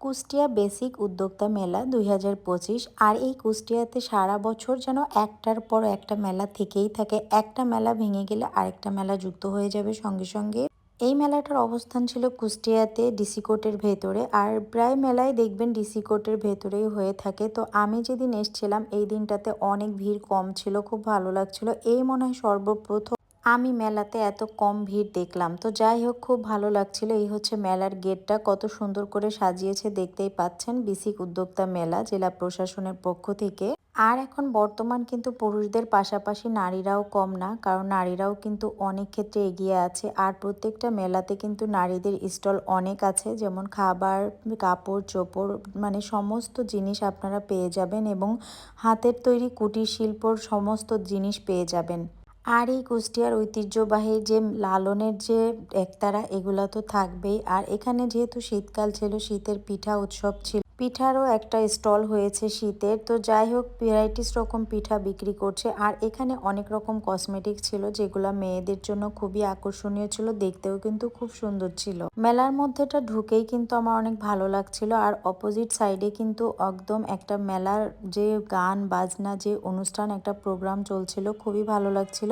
Kushtia basic উদ্যোক্তা মেলা দুই হাজার পঁচিশ আর এই কুষ্টিয়াতে সারা বছর যেন একটার পর একটা মেলা থেকেই থাকে। একটা মেলা ভেঙে গেলে আরেকটা মেলা যুক্ত হয়ে যাবে সঙ্গে সঙ্গে। এই মেলাটার অবস্থান ছিল কুষ্টিয়াতে ডিসি কোর্টের ভেতরে আর প্রায় মেলায় দেখবেন ডিসি কোর্টের ভেতরেই হয়ে থাকে। তো আমি যেদিন এসছিলাম, এই দিনটাতে অনেক ভিড় কম ছিল, খুব ভালো লাগছিল। এই মনে হয় সর্বপ্রথম আমি মেলাতে এত কম ভিড় দেখলাম। তো যাই হোক, খুব ভালো লাগছিল। এই হচ্ছে মেলার গেটটা। কত সুন্দর করে সাজিয়েছে দেখতেই পাচ্ছেন বিসিক উদ্যোক্তা মেলা, জেলা প্রশাসনের পক্ষ থেকে। আর এখন বর্তমান কিন্তু পুরুষদের পাশাপাশি নারীরাও কম না, কারণ নারীরাও কিন্তু অনেক ক্ষেত্রে এগিয়ে আছে। আর প্রত্যেকটা মেলাতে কিন্তু নারীদের স্টল অনেক আছে, যেমন খাবার, কাপড়, চোপড় মানে সমস্ত জিনিস আপনারা পেয়ে যাবেন এবং হাতের তৈরি কুটির শিল্পর সমস্ত জিনিস পেয়ে যাবেন। আর এই কুষ্টিয়ার ঐতিহ্যবাহী যে লালনের যে একতারা, এগুলো তো থাকবেই। আর এখানে যেহেতু শীতকাল ছিল, শীতের পিঠা উৎসব ছিল। পিঠারও একটা স্টল হয়েছে শীতের। তো যাই হোক, ভ্যারাইটিস রকম পিঠা বিক্রি করছে। আর এখানে অনেক রকম কসমেটিক ছিল, যেগুলো মেয়েদের জন্য খুবই আকর্ষণীয় ছিল, দেখতেও কিন্তু খুব সুন্দর ছিল। মেলার মধ্যেটা ঢুকেই কিন্তু আমার অনেক ভালো লাগছিল, আর অপোজিট সাইডে কিন্তু একদম একটা মেলার যে গান, বাজনা, যে অনুষ্ঠান, একটা প্রোগ্রাম চলছিল, খুবই ভালো লাগছিল।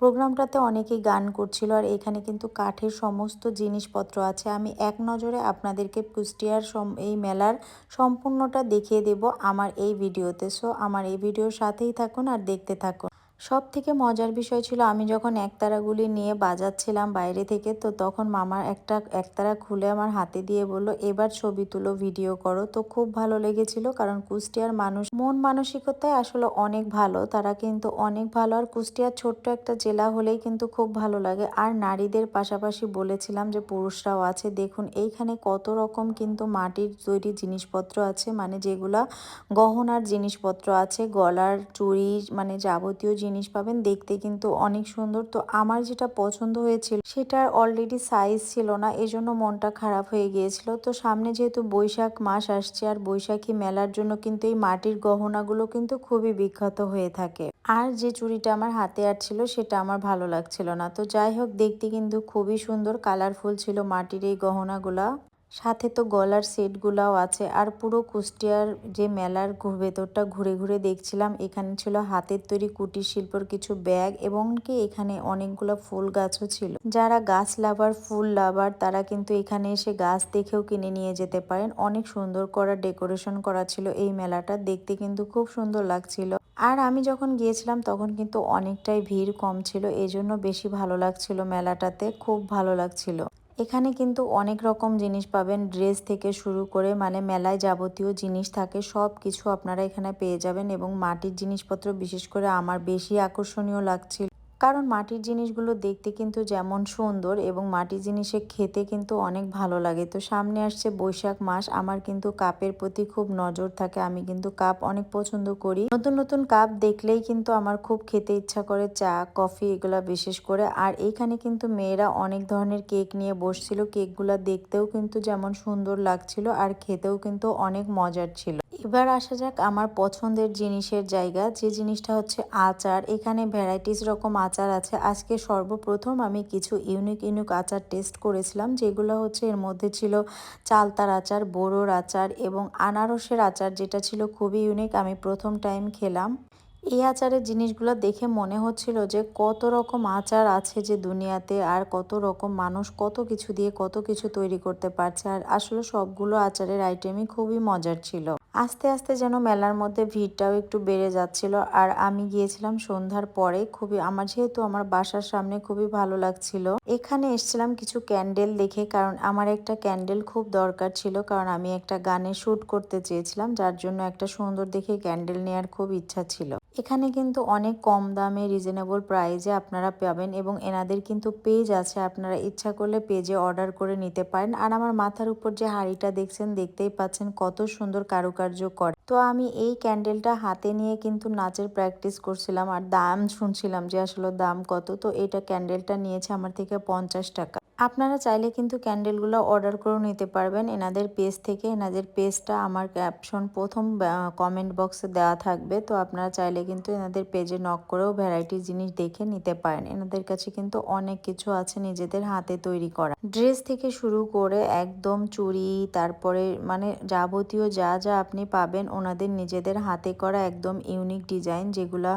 প্রোগ্রামটাতে অনেকেই গান করছিল, আর এখানে কিন্তু কাঠের সমস্ত জিনিসপত্র আছে। আমি এক নজরে আপনাদেরকে কুষ্টিয়ার এই মেলার সম্পূর্ণটা দেখিয়ে দেব আমার এই ভিডিওতে। সো আমার এই ভিডিওর সাথেই থাকুন আর দেখতে থাকুন। সব থেকে মজার বিষয় ছিল আমি যখন একতারাগুলি নিয়ে বাজাচ্ছিলাম বাইরে থেকে, তো তখন মামার একটা একতারা খুলে আমার হাতে দিয়ে বলল, এবার ছবি তুলো, ভিডিও করো। তো খুব ভালো লেগেছিল কারণ কুষ্টিয়ার মানুষ মন মানসিকতায় আসলে অনেক ভালো। তারা কিন্তু অনেক ভালো। আর কুষ্টিয়ার ছোট্ট একটা জেলা হলেই কিন্তু খুব ভালো লাগে। আর নারীদের পাশাপাশি বলেছিলাম যে পুরুষরাও আছে। দেখুন, এইখানে কত রকম কিন্তু মাটির তৈরি জিনিসপত্র আছে মানে যেগুলা গহনার জিনিসপত্র আছে, গলার চুরি মানে যাবতীয় জিনিস পাবেন দেখতে কিন্তু অনেক সুন্দর। তো আমার যেটা পছন্দ হয়েছিল সেটার অলরেডি সাইজ ছিল না, এজন্য মনটা খারাপ হয়ে গিয়েছিল। তো সামনে যেহেতু বৈশাখ মাস আসছে আর বৈশাখী মেলার জন্য কিন্তু এই মাটির গহনাগুলো কিন্তু খুবই বিখ্যাত হয়ে থাকে। আর যে চুড়িটা আমার হাতে আর ছিল সেটা আমার ভালো লাগছিল না। তো যাই হোক, দেখতে কিন্তু খুবই সুন্দর কালারফুল ছিল মাটির এই গহনাগুলা। সাথে তো গলার সেটগুলাও আছে। আর পুরো কুষ্টিয়ার যে মেলার ভেতরটা ঘুরে ঘুরে দেখছিলাম, এখানে ছিল হাতের তৈরি কুটির শিল্পর কিছু ব্যাগ এবং কি এখানে অনেকগুলো ফুল গাছও ছিল। যারা গাছ লাভার, ফুল লাভার, তারা কিন্তু এখানে এসে গাছ দেখেও কিনে নিয়ে যেতে পারেন। অনেক সুন্দর করা, ডেকোরেশন করা ছিল এই মেলাটা। দেখতে কিন্তু খুব সুন্দর লাগছিল। আর আমি যখন গিয়েছিলাম তখন কিন্তু অনেকটাই ভিড় কম ছিল এই জন্য বেশি ভালো লাগছিল মেলাটাতে। খুব ভালো লাগছিল। এখানে কিন্তু অনেক রকম জিনিস পাবেন। ড্রেস থেকে শুরু করে মানে মেলায় যাবতীয় জিনিস থাকে, সব কিছু আপনারা এখানে পেয়ে যাবেন এবং মাটির জিনিসপত্র, বিশেষ করে আমার বেশি আকর্ষণীয় লাগছিল কারণ মাটির জিনিসগুলো দেখতে কিন্তু যেমন সুন্দর এবং মাটির জিনিসে খেতে কিন্তু অনেক ভালো লাগে। তো সামনে আসছে বৈশাখ মাস, আমার কিন্তু কাপের প্রতি খুব নজর থাকে, আমি কিন্তু কাপ অনেক পছন্দ করি। নতুন নতুন কাপ দেখলেই কিন্তু আমার খুব খেতে ইচ্ছা করে চা, কফি এগুলা বিশেষ করে। আর এইখানে কিন্তু মেয়েরা অনেক ধরনের কেক নিয়ে বসছিল, কেকগুলা দেখতেও কিন্তু যেমন সুন্দর লাগছিল আর খেতেও কিন্তু অনেক মজার ছিল। এবার আসা যাক আমার পছন্দের জিনিসের জায়গা, যে জিনিসটা হচ্ছে আচার। এখানে ভ্যারাইটিস রকম আচার আছে। আজকে সর্বপ্রথম আমি কিছু ইউনিক ইউনিক আচার টেস্ট করেছিলাম, যেগুলো হচ্ছে এর মধ্যে ছিল চালতার আচার, বোরোর আচার এবং আনারসের আচার, যেটা ছিল খুবই ইউনিক আমি প্রথম টাইম খেলাম। এই আচারের জিনিসগুলো দেখে মনে হচ্ছিল যে কত রকম আচার আছে যে দুনিয়াতে আর কত রকম মানুষ কত কিছু দিয়ে কত কিছু তৈরি করতে পারছে। আর আসলে সবগুলো আচারের আইটেমই খুবই মজার ছিল। আস্তে আস্তে যেন মেলার মধ্যে ভিড়টাও একটু বেড়ে যাচ্ছিল। আর আমি গিয়েছিলাম সন্ধ্যার পরে। খুবই, আমার যেহেতু আমার বাসার সামনে খুবই ভালো লাগছিল। এখানে এসছিলাম কিছু ক্যান্ডেল দেখে, কারণ আমার একটা ক্যান্ডেল খুব দরকার ছিল, কারণ আমি একটা গানে শ্যুট করতে চেয়েছিলাম, যার জন্য একটা সুন্দর দেখে ক্যান্ডেল নেওয়ার খুব ইচ্ছা ছিল। এখানে কিন্তু অনেক কম দামে রিজনেবল প্রাইজে আপনারা পাবেন এবং এনাদের কিন্তু পেজ আছে, আপনারা ইচ্ছা করলে পেজে অর্ডার করে নিতে পারেন। আর আমার মাথার উপর যে হাড়িটা দেখছেন, দেখতেই পাচ্ছেন কত সুন্দর কারুকার্য করে। তো আমি এই ক্যান্ডেলটা হাতে নিয়ে কিন্তু নাচের প্র্যাকটিস করছিলাম আর দাম শুনছিলাম যে আসলে দাম কত। তো এটা ক্যান্ডেলটা নিয়েছে আমার থেকে পঞ্চাশ টাকা। আপনারা চাইলে কিন্তু ক্যান্ডেলগুলো অর্ডার করে নিতে পারবেন। এনাদের পেজ থেকে, এনাদের পেজটা আমার ক্যাপশন প্রথম কমেন্ট বক্সে দেওয়া থাকবে। তো আপনারা চাইলে কিন্তু এনাদের পেজে নক করেও ভ্যারাইটি জিনিস দেখে নিতে পারেন। এনাদের কাছে কিন্তু অনেক কিছু আছে নিজেদের হাতে তৈরি করা। ড্রেস থেকে শুরু করে একদম চুড়ি, তারপরে মানে যাবতীয় যা যা আপনি পাবেন, ওনাদের নিজেদের হাতে করা একদম ইউনিক ডিজাইন যেগুলা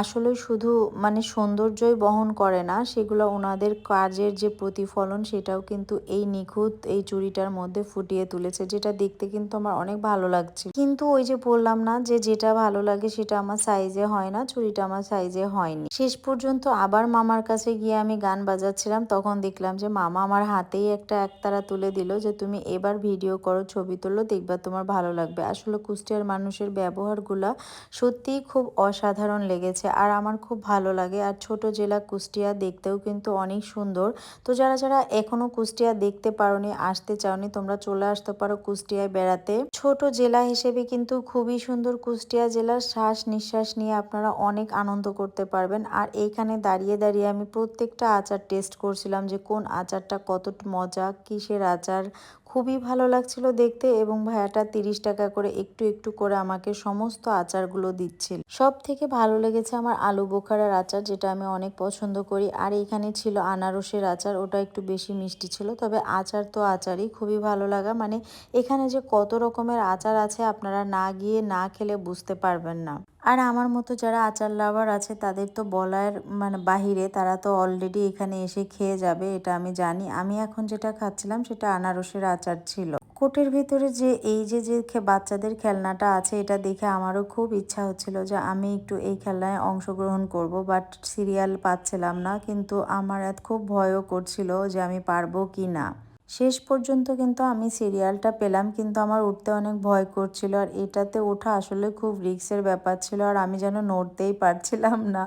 আসলে শুধু মানে সৌন্দর্যই বহন করে না, সেগুলো ওনাদের কাজের যে প্রতিফলন সেটাও কিন্তু এই নিখুঁত এই চুড়িটার মধ্যে ফুটিয়ে তুলেছে, যেটা দেখতে কিন্তু আমার অনেক ভালো লাগছে। কিন্তু ওই যে বললাম না যে যেটা ভালো লাগে সেটা আমার সাইজে হয় না, চুড়িটা আমার সাইজে হয়নি। শেষ পর্যন্ত আবার মামার কাছে গিয়ে আমি গান বাজাচ্ছিলাম, তখন দেখলাম যে মামা আমার হাতেই একটা একতারা তুলে দিল যে তুমি এবার ভিডিও করো, ছবি তোলো দেখবা তোমার ভালো লাগবে। আসলে কুষ্টিয়ার মানুষের ব্যবহারগুলা সত্যিই খুব অসাধারণ লেগেছে, আর আমার খুব ভালো লাগে। আর ছোট জেলা কুষ্টিয়া দেখতেও কিন্তু অনেক সুন্দর। তো যারা যারা এখনও কুষ্টিয়া দেখতে পারোনি, আসতে চাওনি, তোমরা চলে আসতে পারো কুষ্টিয়ায় বেড়াতে। ছোট জেলা হিসেবে কিন্তু খুবই সুন্দর কুষ্টিয়া জেলার শ্বাস নিঃশ্বাস নিয়ে আপনারা অনেক আনন্দ করতে পারবেন। আর এইখানে দাঁড়িয়ে দাঁড়িয়ে আমি প্রত্যেকটা আচার টেস্ট করছিলাম যে কোন আচারটা কত মজা, কিসের আচার খুবই ভালো লাগছিল দেখতে এবং ভাইয়াটা তিরিশ টাকা করে একটু একটু করে আমাকে সমস্ত আচারগুলো দিচ্ছিল। সব থেকে ভালো লেগেছে আমার আলু বোখারার আচার, যেটা আমি অনেক পছন্দ করি। আর এখানে ছিল আনারসের আচার, ওটা একটু বেশি মিষ্টি ছিল, তবে আচার তো আচারই খুবই ভালো লাগা। মানে এখানে যে কত রকমের আচার আছে আপনারা না গিয়ে না খেলে বুঝতে পারবেন না। আর আমার মতো যারা আচার লাভার আছে, তাদের তো বলার মানে বাহিরে তারা তো অলরেডি এখানে এসে খেয়ে যাবে, এটা আমি জানি। আমি এখন যেটা খাচ্ছিলাম, সেটা আনারসের আচার ছিল। কোটের ভিতরে যে, এই যে যে বাচ্চাদের খেলনাটা আছে, এটা দেখে আমারও খুব ইচ্ছা হচ্ছিল যে, আমি একটু এই খেলনায় অংশগ্রহণ করব বাট সিরিয়াল পাচ্ছিলাম না। কিন্তু আমার এত খুব ভয়ও করছিল যে, আমি পারব কি না। শেষ পর্যন্ত কিন্তু আমি সিরিয়ালটা পেলাম, কিন্তু আমার উঠতে অনেক ভয় করছিল আর এটাতে ওঠা আসলে খুব রিক্সের ব্যাপার ছিল আর আমি যেন নড়তেই পারছিলাম না।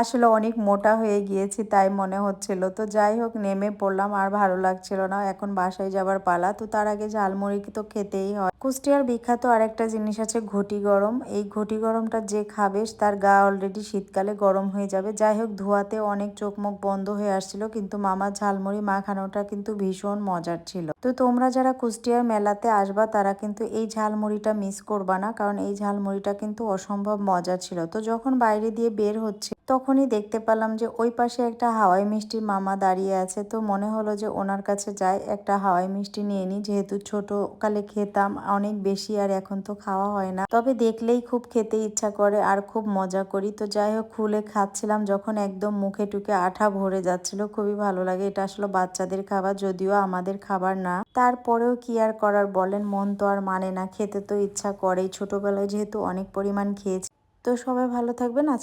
আসলে অনেক মোটা হয়ে গিয়েছি তাই মনে হচ্ছিল। তো যাই হোক, নেমে পড়লাম আর ভালো লাগছিল না। এখন বাসায় যাবার পালা। তো তার আগে ঝালমুড়ি তো খেতেই হয়। কুষ্টিয়ার বিখ্যাত আরেকটা জিনিস আছে ঘটি গরম। এই ঘটি গরমটা যে খাবে, তার গা অলরেডি শীতকালে গরম হয়ে যাবে। যাই হোক, ধোয়াতে অনেক চোখ মুখ বন্ধ হয়ে আসছিল, কিন্তু মামার ঝালমুড়ি মাখানোটা কিন্তু ভীষণ মজার ছিল। তো তোমরা যারা কুষ্টিয়ার মেলাতে আসবা, তারা কিন্তু এই ঝালমুড়িটা মিস করবা না, কারণ এই ঝালমুড়িটা কিন্তু অসম্ভব মজা ছিল। তো যখন বাইরে দিয়ে বের হচ্ছে, তখনই দেখতে পেলাম যে ওই পাশে একটা হাওয়াই মিষ্টি মামা দাঁড়িয়ে আছে। তো মনে হলো যে ওনার কাছে যাই, একটা হাওয়াই মিষ্টি নিয়ে নিই যেহেতু ছোট কালে খেতাম অনেক বেশি আর এখন তো খাওয়া হয় না। তবে দেখলেই খুব খেতে ইচ্ছা করে আর খুব মজা করি। তো যাই হোক, খুলে খাচ্ছিলাম যখন একদম মুখে টুকে আঠা ভরে যাচ্ছিল। খুবই ভালো লাগে। এটা আসলে বাচ্চাদের খাবার, যদিও আমাদের খাবার না। তারপরেও কি আর করার বলেন? মন তো আর মানে না। খেতে তো ইচ্ছা করেই। ছোটবেলায় যেহেতু অনেক পরিমাণ খেয়েছি। তো সবাই ভালো থাকবেন। আজকে